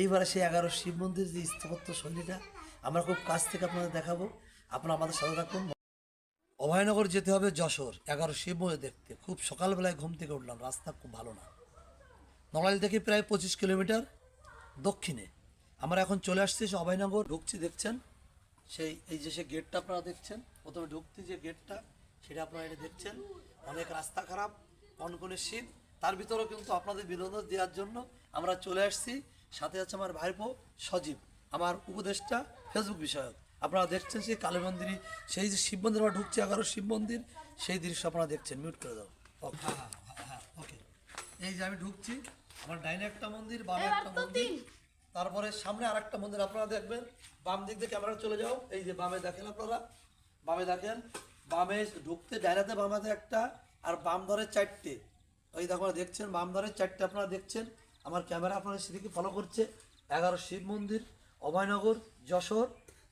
এইবারে সেই এগারো শিব মন্দির যে স্থাপত্য শৈলীটা আমরা খুব কাছ থেকে আপনাদের দেখাবো। আপনারা আমাদের সাথে থাকুন। অভয়নগর যেতে হবে যশোর, এগারো শিব মন্দির দেখতে। খুব সকালবেলায় ঘুম থেকে উঠলাম, রাস্তা খুব ভালো না। নড়াইল থেকে প্রায় পঁচিশ কিলোমিটার দক্ষিণে। আমরা এখন চলে আসছি সে অভয়নগর, ঢুকছি দেখছেন? সেই, এই যে সে গেটটা আপনারা দেখছেন? প্রথমে ঢুকতে যে গেটটা, সেটা আপনারা এটা দেখছেন? অনেক রাস্তা খারাপ অনকনে শীত তার ভিতরেও কিন্তু আপনাদের বিনোদন দেওয়ার জন্য আমরা চলে আসছি। সাথে আছে আমার ভাইপো সজীব আমার উপদেষ্টা ফেসবুক বিষয়ক। আপনারা দেখছেন সেই কালী মন্দিরই সেই যে শিব মন্দির আমরা ঢুকছি এগারো শিব মন্দির সেই দৃশ্য আপনারা দেখছেন মিউট করে দাও। ওকে হ্যাঁ হ্যাঁ হ্যাঁ ওকে এই যে আমি ঢুকছি আমার ডাইনে একটা মন্দির বামে একটা মন্দির। তারপরে সামনে আরেকটা মন্দির আপনারা দেখবেন বাম দিক দিয়ে ক্যামেরা চলে যাও। এই যে বামে দেখেন আপনারা বামে দেখেন বামে ঢুকতে ডাইনাতে বামাতে একটা আর বাম ধরে চারটে। ওই দেখো দেখছেন বাম ধরে চারটে আপনারা দেখছেন। আমার ক্যামেরা আপনারা সেদিকে ফলো করছে। এগারো শিব মন্দির, অভয়নগর, যশোর,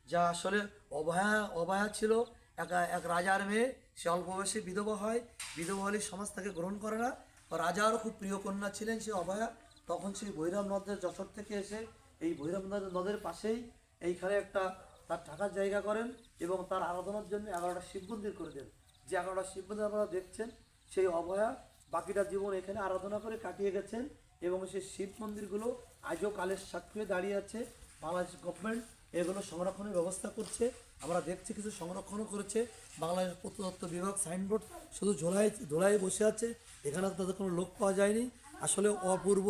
যা আসলে অভয়া অভয়া ছিল। এক এক রাজার মেয়ে, সে অল্প বয়সে বিধবা হয়। বিধবা হলে সমাজ তাকে গ্রহণ করে না। রাজারও খুব প্রিয় কন্যা ছিলেন সে অভয়া। তখন সেই ভৈরব নদের যশোর থেকে এসে এই ভৈরব নদ- নদের পাশেই এইখানে একটা তার থাকার জায়গা করেন এবং তার আরাধনার জন্য এগারোটা শিব মন্দির করে দেন। যে এগারোটা শিব মন্দির আপনারা দেখছেন, সেই অভয়া বাকিটা জীবন এখানে আরাধনা করে কাটিয়ে গেছেন। এবং সেই শিব মন্দিরগুলো আজও কালের সাক্ষী দাঁড়িয়ে আছে। বাংলাদেশ গভর্নমেন্ট এগুলো সংরক্ষণের ব্যবস্থা করছে। আমরা দেখছি কিছু সংরক্ষণও করেছে। বাংলাদেশ প্রত্নতত্ত্ব বিভাগ সাইনবোর্ড শুধু ঝোলাই ধোলাই বসে আছে। এখানে তাদের কোনো লোক পাওয়া যায়নি। আসলে অপূর্ব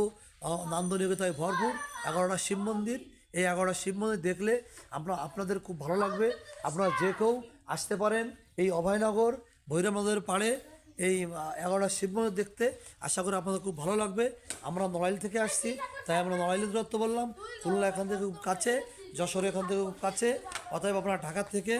নান্দনিকতায় ভরপুর এগারোটা শিব মন্দির। এই এগারোটা শিব মন্দির দেখলে আমরা, আপনাদের খুব ভালো লাগবে। আপনারা যে কেউ আসতে পারেন এই অভয়নগর ভৈরব পাড়ে। এই এগারোটা শিব মন্দির দেখতে। আশা করি আপনাদের খুব ভালো লাগবে। আমরা নড়াইল থেকে আসছি, তাই আমরা নড়াইলের দূরত্ব বললাম। খুলনা এখান থেকে খুব কাছে, যশোর এখান থেকে খুব কাছে। অতএব আপনারা ঢাকা থেকে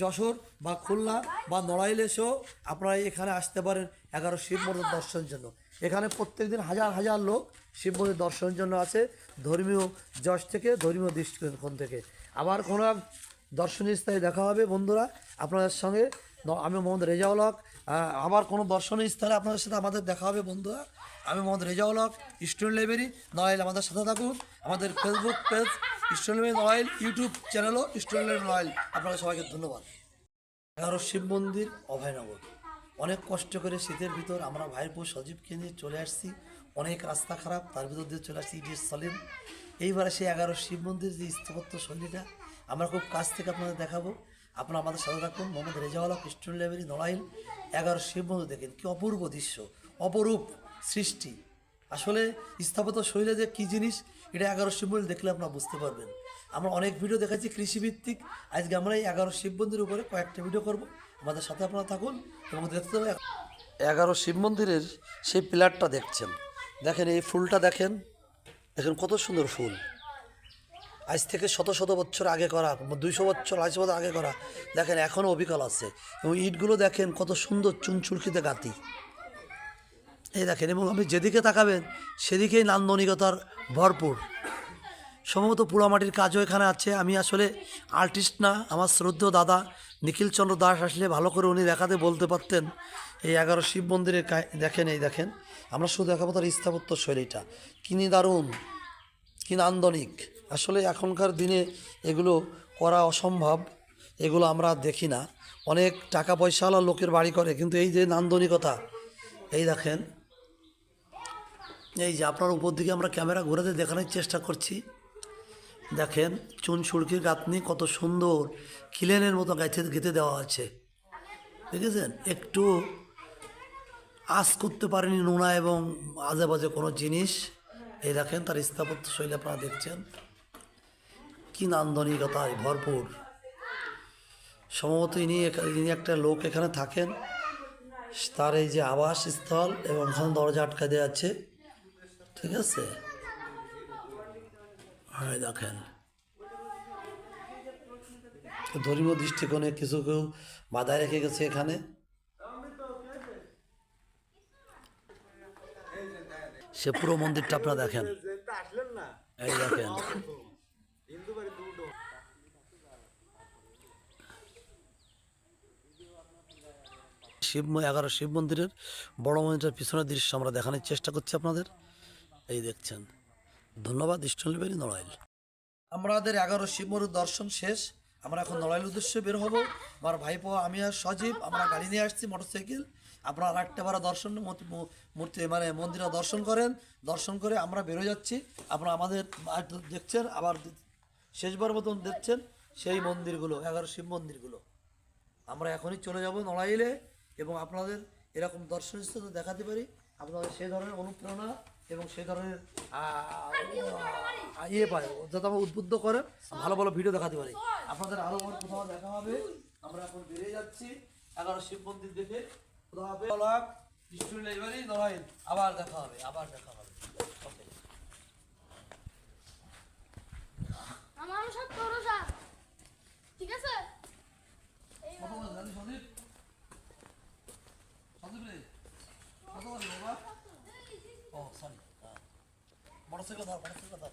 যশোর বা খুলনা বা নড়াইল এসেও আপনারা এখানে আসতে পারেন এগারো শিব মন্দির দর্শনের জন্য। এখানে প্রত্যেকদিন হাজার হাজার লোক শিব মন্দির দর্শনের জন্য আছে, ধর্মীয় যশ থেকে, ধর্মীয় দৃষ্টিকোণ থেকে। আবার কোনো দর্শনীয় স্থানে দেখা হবে বন্ধুরা, আপনাদের সঙ্গে আমি মোহাম্মদ রেজাউল হক আবার কোনো দর্শনীয় স্থানে আপনাদের সাথে আমাদের দেখা হবে, বন্ধুরা। আমি মোহাম্মদ রেজাউল হক স্টুডেন্ট লাইব্রেরি নড়াইল আমাদের সাথে থাকুন। আমাদের Facebook page student library Narail YouTube চ্যানেলও student library Narail আপনাদের সবাইকে ধন্যবাদ। এগারো শিব মন্দির, অভয়নগর। অনেক কষ্ট করে শীতের ভিতর আমরা ভাইপো সজীবকে নিয়ে চলে আসছি। অনেক রাস্তা খারাপ, তার ভিতর দিয়ে চলে আসছি ইডিএস সলিম এইবারে সেই এগারো শিব মন্দির যে স্থাপত্য শৈলীটা, আমরা খুব কাছ থেকে আপনাদের দেখাবো। আপনারা আমাদের সাথে থাকুন। Mohammad Haque student library Narail. এগারো শিব মন্দির দেখেন, কি অপূর্ব দৃশ্য, অপরূপ সৃষ্টি। আসলে স্থাপত্য শৈলী যে কী জিনিস, এটা এগারো শিব মন্দির দেখলে আপনারা বুঝতে পারবেন। আমরা অনেক ভিডিও দেখাচ্ছি কৃষিভিত্তিক। আজকে আমরা এই এগারো শিব মন্দিরের উপরে কয়েকটা ভিডিও করব। আমাদের সাথে আপনারা থাকুন, এবং দেখতে হবে এগারো শিব মন্দিরের সেই পিলারটা দেখছেন। দেখেন এই ফুলটা দেখেন দেখেন কত সুন্দর ফুল। আজ থেকে শত শত বছর আগে করা, দুইশো বছর, আড়াইশো বছর আগে করা। দেখেন এখনও অবিকল আছে। এবং ইটগুলো দেখেন, কত সুন্দর চুনচুরকিতে গাতি এই দেখেন, এবং আপনি যেদিকে তাকাবেন, সেদিকেই নান্দনিকতার ভরপুর। সম্ভবত পোড়ামাটির কাজও এখানে আছে। আমি আসলে আর্টিস্ট না, আমার শ্রদ্ধেয় দাদা নিখিলচন্দ্র দাস আসলে ভালো করে উনি দেখাতে বলতে পারতেন। এই এগারো শিব মন্দিরের দেখেন এই দেখেন, আমরা শুধু দেখাবো তার স্থাপত্য শৈলীটা। কিনি দারুণ কি নান্দনিক। আসলে এখনকার দিনে এগুলো করা অসম্ভব, এগুলো আমরা দেখি না। অনেক টাকা পয়সাওয়ালা লোকের বাড়ি করে, কিন্তু এই যে নান্দনিকতা, এই দেখেন। এই যে আপনার উপর দিকে আমরা ক্যামেরা ঘুরাতে দেখানোর চেষ্টা করছি। দেখেন, চুন সুড়কির গাঁথনি কত সুন্দর, খিলেনের মতো গাছে গেঁথে দেওয়া আছে। দেখেছেন? একটু আশ করতে পারেনি নোনা এবং আজে বাজে কোনো জিনিস। এই দেখেন, তার স্থাপত্য শৈলী আপনারা দেখছেন। কি নান্দনিকতায় ভরপুর। সম্ভবত ইনি ইনি একটা লোক এখানে থাকেন। তার এই যে আবাসস্থল এবং এখানে দরজা আটকা দেওয়া আছে। ঠিক আছে? হয় দেখেন। ধর্মীয় দৃষ্টিকোণে কিছু কেউ বাধায় রেখে গেছে এখানে। সে পুরো মন্দিরটা আপনারা দেখেন। এই দেখেন। শিব এগারো শিব মন্দিরের বড় মন্দিরের পিছনের দৃশ্য আমরা দেখানোর চেষ্টা করছি আপনাদের। এই দেখছেন। ধন্যবাদ ইস্টনলিবারি নড়াইল। আমাদের এগারো শিবমরুর দর্শন শেষ। আমরা এখন নড়াইল উদ্দেশ্যে বের হব। আমার ভাইপো, আমি আর সজীব, আমরা গাড়ি নিয়ে আসছি, মোটরসাইকেল। আপনারা আর একটা বার দর্শন মূর্তি- মানে মন্দিরে দর্শন করেন। দর্শন করে আমরা বেরো যাচ্ছি। আপনারা আমাদের দেখছেন, আবার শেষবার মতন দেখছেন সেই মন্দিরগুলো, এগারো শিব মন্দিরগুলো। আমরা এখনই চলে যাব নড়াইলে। এবং আপনাদের এরকম দর্শনীয় স্থান দেখাতে পারি। আপনাদের সেই ধরনের অনুপ্রেরণা এবং সেই ধরনের ইয়ে পায় যাতে আমরা উদ্বুদ্ধ করে ভালো ভালো ভিডিও দেখাতে পারি। আপনাদের আরও বড় কোথাও দেখা হবে। আমরা এখন বেরিয়ে যাচ্ছি। এগারো শিব মন্দির দেখে কোথাও হবে? লাইব্রেরি আবার দেখা হবে আবার দেখা হবে. আমার সব ঠিক আছে? 吃个桃把它吃个桃